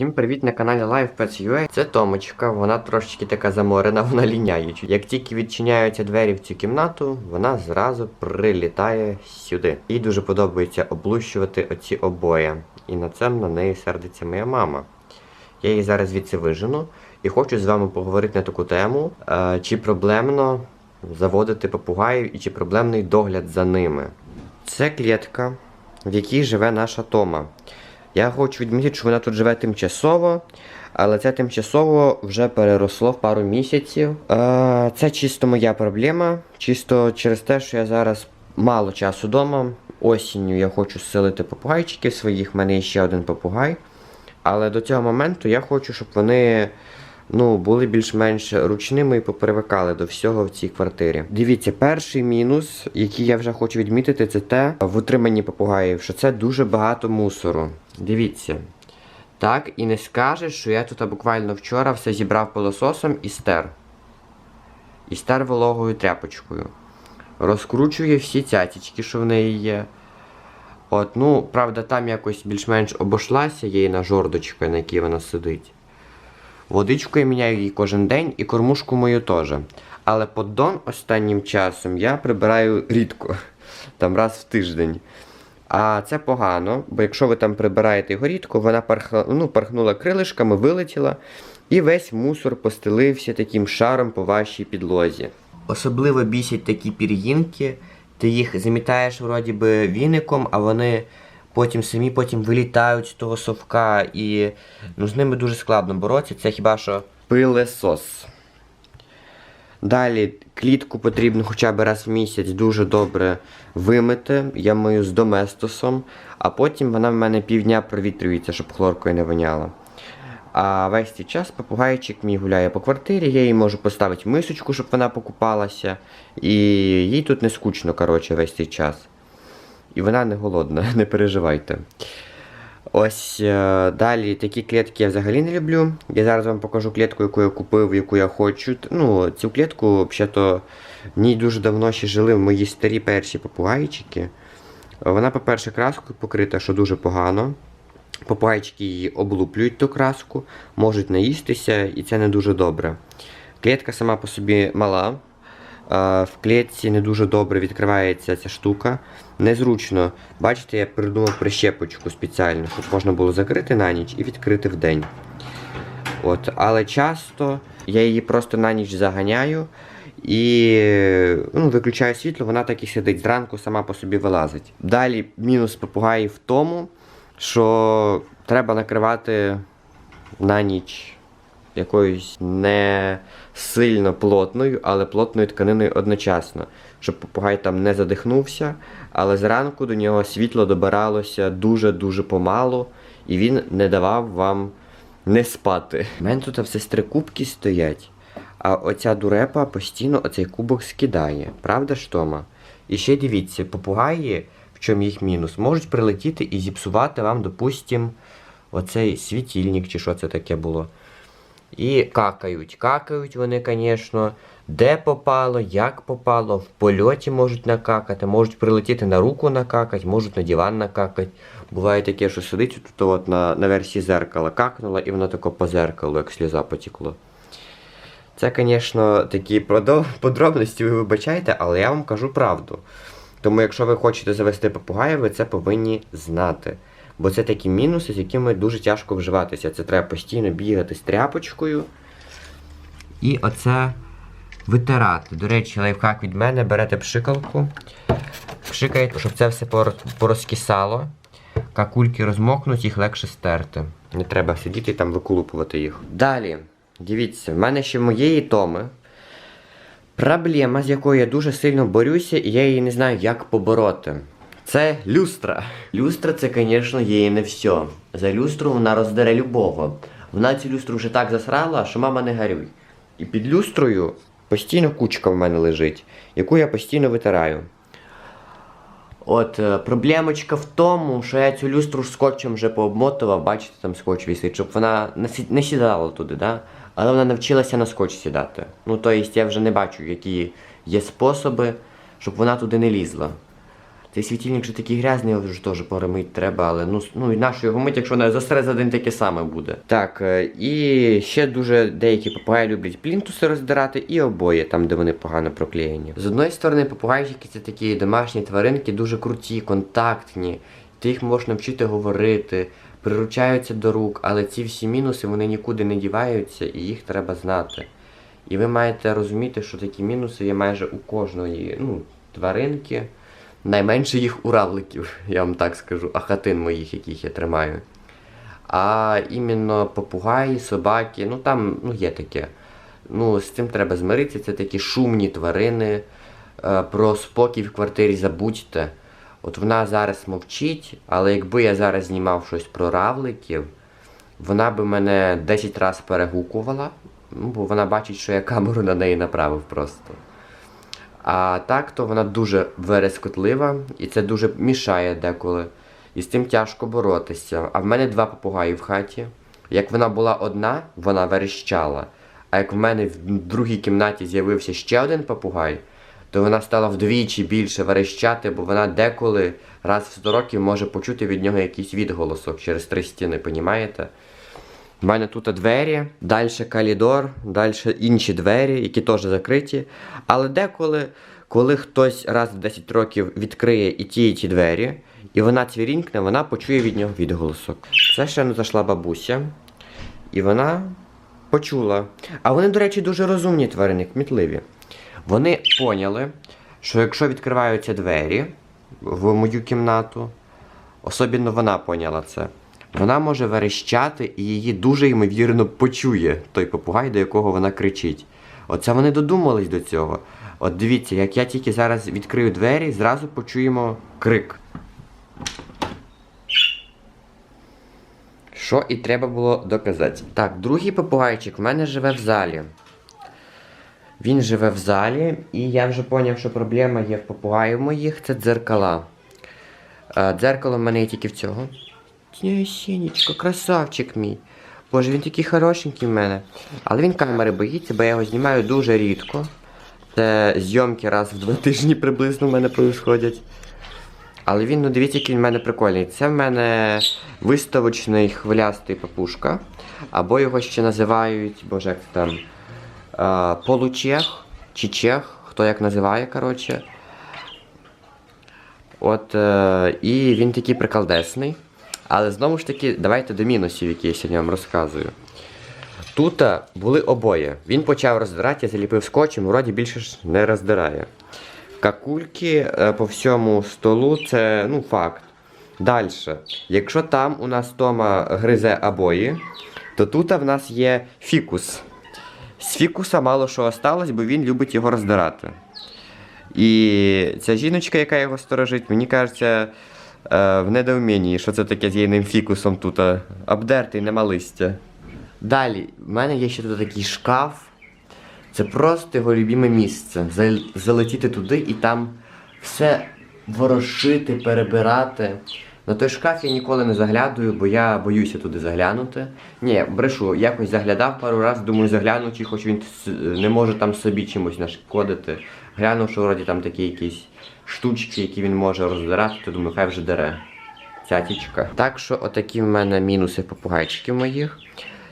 Всім привіт на каналі Live Pets.ua. Це Томочка, вона трошечки така заморена, вона ліняюча. Як тільки відчиняються двері в цю кімнату, вона зразу прилітає сюди. Їй дуже подобається облущувати оці обоє. І на це на неї сердиться моя мама. Я її зараз звідси вижену і хочу з вами поговорити на таку тему, е, чи проблемно заводити попугаїв і чи проблемний догляд за ними. Це клітка, в якій живе наша Тома. Я хочу відмітити, що вона тут живе тимчасово, але це тимчасово вже переросло в пару місяців. Це чисто моя проблема. Чисто через те, що я зараз мало часу вдома. Осінню я хочу зселити попугайчиків своїх, в мене ще один попугай. Але до цього моменту я хочу, щоб вони ну, були більш-менш ручними і попривикали до всього в цій квартирі. Дивіться, перший мінус, який я вже хочу відмітити, це те в утриманні попугаїв, що це дуже багато мусору. Дивіться. Так, і не скажеш, що я тут буквально вчора все зібрав пилососом і стер. І стер вологою тряпочкою. Розкручує всі цятічки, що в неї є. От, ну, правда, там якось більш-менш обошлася її на жордочка, на якій вона сидить. Водичку я міняю їй кожен день і кормушку мою теж. Але поддон останнім часом я прибираю рідко, там раз в тиждень. А це погано, бо якщо ви там прибираєте його рідко, вона парха, ну, пархнула крилишками, вилетіла, і весь мусор постелився таким шаром по вашій підлозі. Особливо бісять такі пір'їнки, ти їх замітаєш вроді би віником, а вони потім самі потім вилітають з того совка, і ну, з ними дуже складно боротися. Це хіба що пилесос. Далі клітку потрібно хоча б раз в місяць дуже добре вимити. Я мию з доместосом, а потім вона в мене півдня провітрюється, щоб хлоркою не воняла. А весь цей час попугайчик мій гуляє по квартирі, я їй можу поставити мисочку, щоб вона покупалася. І їй тут не скучно, коротше, весь цей час. І вона не голодна, не переживайте. Ось е, далі такі клітки я взагалі не люблю. Я зараз вам покажу клітку, яку я купив, яку я хочу. Ну, цю клітку, взагалі, в ній дуже давно ще жили мої старі перші попугайчики. Вона, по-перше, краскою покрита, що дуже погано. Попугайчики її облуплюють ту краску, можуть наїстися, і це не дуже добре. Клітка сама по собі мала. В клітці не дуже добре відкривається ця штука. Незручно. Бачите, я придумав прищепочку спеціально, щоб можна було закрити на ніч і відкрити вдень. От, але часто я її просто на ніч заганяю і ну, виключаю світло, вона так і сидить. Зранку сама по собі вилазить. Далі мінус попугаїв в тому, що треба накривати на ніч якоюсь не сильно плотною, але плотною тканиною одночасно, щоб попугай там не задихнувся, але зранку до нього світло добиралося дуже-дуже помалу, і він не давав вам не спати. У мене тут в сестри кубки стоять, а оця дурепа постійно оцей кубок скидає. Правда ж, Тома? І ще дивіться, попугаї, в чому їх мінус, можуть прилетіти і зіпсувати вам, допустим, оцей світильник, чи що це таке було. І какають. Какають вони, звісно, де попало, як попало, в польоті можуть накакати, можуть прилетіти на руку накакати, можуть на диван накакати. Буває таке, що сидить тут от на, на версії зеркала, какнула, і воно тако по зеркалу, як сльоза потекло. Це, звісно, такі подробності ви вибачайте, але я вам кажу правду. Тому, якщо ви хочете завести попугая, ви це повинні знати. Бо це такі мінуси, з якими дуже тяжко вживатися. Це треба постійно бігати з тряпочкою. І оце витирати. До речі, лайфхак від мене, берете пшикалку, пшикаєте, щоб це все пор- порозкисало. Какульки розмокнуть, їх легше стерти. Не треба сидіти і там виколупувати їх. Далі, дивіться, в мене ще моєї томи проблема, з якою я дуже сильно борюся, і я її не знаю, як побороти. Це люстра. Люстра це, звісно, є не все. За люстру вона роздере любого. Вона цю люстру вже так засрала, що мама не гарюй. І під люстрою постійно кучка в мене лежить, яку я постійно витираю. От е, проблемочка в тому, що я цю люстру скотчем вже пообмотував, бачите, там скотч висить, щоб вона не сідала туди, да? але вона навчилася на скотч сідати. Ну, тобто я вже не бачу, які є способи, щоб вона туди не лізла. Цей світильник вже такий грязний, його вже теж поремить треба, але ну, ну і нащо його мить, якщо на засре за день таке саме буде. Так, е, і ще дуже деякі попугаї люблять плінтуси роздирати і обоє, там, де вони погано проклеєні. З одної сторони, попугайчики це такі домашні тваринки, дуже круті, контактні. Ти їх можна вчити говорити, приручаються до рук, але ці всі мінуси вони нікуди не діваються і їх треба знати. І ви маєте розуміти, що такі мінуси є майже у кожної ну, тваринки. Найменше їх у равликів, я вам так скажу, а хатин моїх, яких я тримаю. А іменно попугаї, собаки, ну там ну, є таке. Ну, з цим треба змиритися, це такі шумні тварини. Е, Про спокій в квартирі забудьте. От вона зараз мовчить, але якби я зараз знімав щось про равликів, вона би мене 10 разів перегукувала, ну, бо вона бачить, що я камеру на неї направив просто. А так, то вона дуже верескотлива і це дуже мішає деколи. І з цим тяжко боротися. А в мене два попугаї в хаті. Як вона була одна, вона верещала. А як в мене в другій кімнаті з'явився ще один попугай, то вона стала вдвічі більше верещати, бо вона деколи раз в 100 років може почути від нього якийсь відголосок через три стіни, понімаєте? У мене тут двері, далі калідор, далі інші двері, які теж закриті. Але деколи, коли хтось раз в 10 років відкриє і ті, і ті двері, і вона цвірінькне, вона почує від нього відголосок. Це ще не зайшла бабуся, і вона почула. А вони, до речі, дуже розумні тварини, кмітливі. Вони поняли, що якщо відкриваються двері в мою кімнату, Особливо вона поняла це. Вона може верещати і її дуже ймовірно почує той попугай, до якого вона кричить. Оце вони додумались до цього. От дивіться, як я тільки зараз відкрию двері, зразу почуємо крик. Що і треба було доказати. Так, другий попугайчик в мене живе в залі. Він живе в залі, і я вже зрозумів, що проблема є в попугаїв моїх це дзеркала. Дзеркало в мене є тільки в цього. Сінечко, красавчик мій. Боже, він такий хорошенький в мене. Але він камери боїться, бо я його знімаю дуже рідко. Це зйомки раз в два тижні приблизно в мене происходять. Але він, ну дивіться, який в мене прикольний. Це в мене виставочний хвилястий папушка. Або його ще називають, боже, як це там. А, получех чи чех, хто як називає, коротше. От, е, і він такий приколдесний. Але знову ж таки, давайте до мінусів, які я сьогодні вам розказую. Тут е, були обоє. Він почав роздирати, я заліпив скотчем, вроді більше ж не роздирає. Какульки е, по всьому столу це ну, факт. Далі. Якщо там у нас Тома гризе обої, то тут в нас є фікус. З фікуса мало що осталось, бо він любить його роздирати. І ця жіночка, яка його сторожить, мені кажеться, е, в недоумінні, що це таке з єдиним фікусом тут е, обдертий, нема листя. Далі, в мене є ще тут такий шкаф. Це просто його любиме місце. Залетіти туди і там все ворошити, перебирати. На той шкаф я ніколи не заглядаю, бо я боюся туди заглянути. Ні, брешу, якось заглядав пару разів, думаю, загляну, чи хоч він не може там собі чимось нашкодити. Глянув, що вроді там такі якісь штучки, які він може роздирати, то думаю, хай вже дере. Цятічка. Так що отакі в мене мінуси попугайчиків моїх.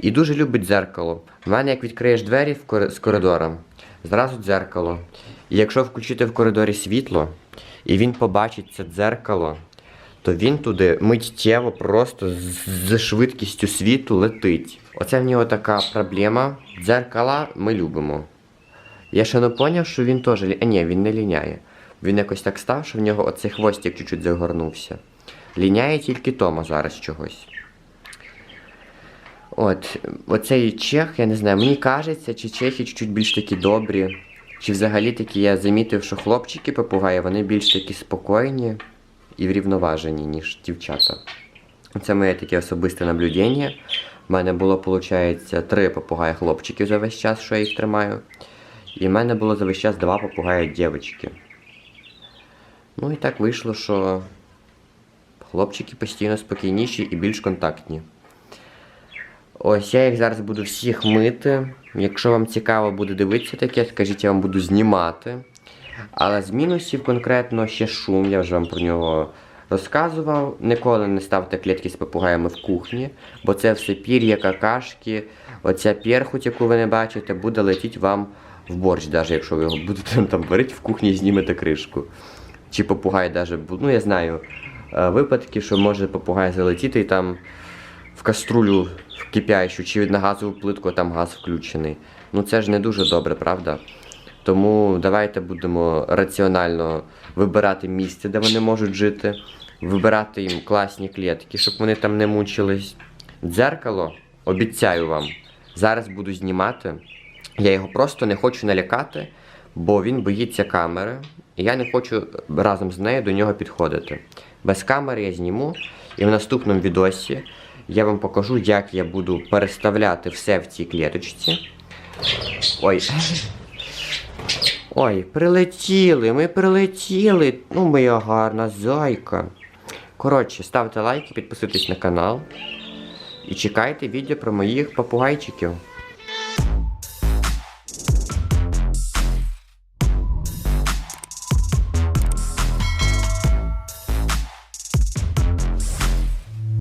І дуже любить дзеркало. В мене, як відкриєш двері з коридора, зразу дзеркало. І якщо включити в коридорі світло, і він побачить це дзеркало, то він туди миттєво просто з- швидкістю світу летить. Оце в нього така проблема. Дзеркала ми любимо. Я ще не поняв, що він теж. А ні, він не ліняє. Він якось так став, що в нього оцей хвостик чуть-чуть загорнувся. Ліняє тільки Тома зараз чогось. От, оцей чех, я не знаю, мені кажеться, чи чехи чуть-чуть більш такі добрі. Чи взагалі такі я замітив, що хлопчики попугаї, вони більш такі спокійні і врівноважені, ніж дівчата. Це моє таке особисте наблюдення. У мене було, виходить, три попугаї хлопчиків за весь час, що я їх тримаю. І в мене було за весь час два попугаї дівчатки. Ну і так вийшло, що хлопчики постійно спокійніші і більш контактні. Ось я їх зараз буду всіх мити. Якщо вам цікаво буде дивитися таке, скажіть, я вам буду знімати. Але з мінусів конкретно ще шум, я вже вам про нього розказував. Ніколи не ставте клітки з попугаями в кухні, бо це все пір'я, какашки, оця перхоть, яку ви не бачите, буде летіти вам в борщ, навіть якщо ви його будете там варити в кухні і знімете кришку. Чи попугай навіть, ну я знаю е, випадки, що може попугай залетіти і там в каструлю в кипящу чи на газову плитку, а там газ включений. Ну це ж не дуже добре, правда? Тому давайте будемо раціонально вибирати місце, де вони можуть жити, вибирати їм класні клітки, щоб вони там не мучились. Дзеркало, обіцяю вам, зараз буду знімати. Я його просто не хочу налякати, бо він боїться камери, і я не хочу разом з нею до нього підходити. Без камери я зніму, і в наступному відосі я вам покажу, як я буду переставляти все в цій клеточці. Ой. Ой, прилетіли, ми прилетіли. Ну, моя гарна зайка. Коротше, ставте лайки, підписуйтесь на канал і чекайте відео про моїх попугайчиків.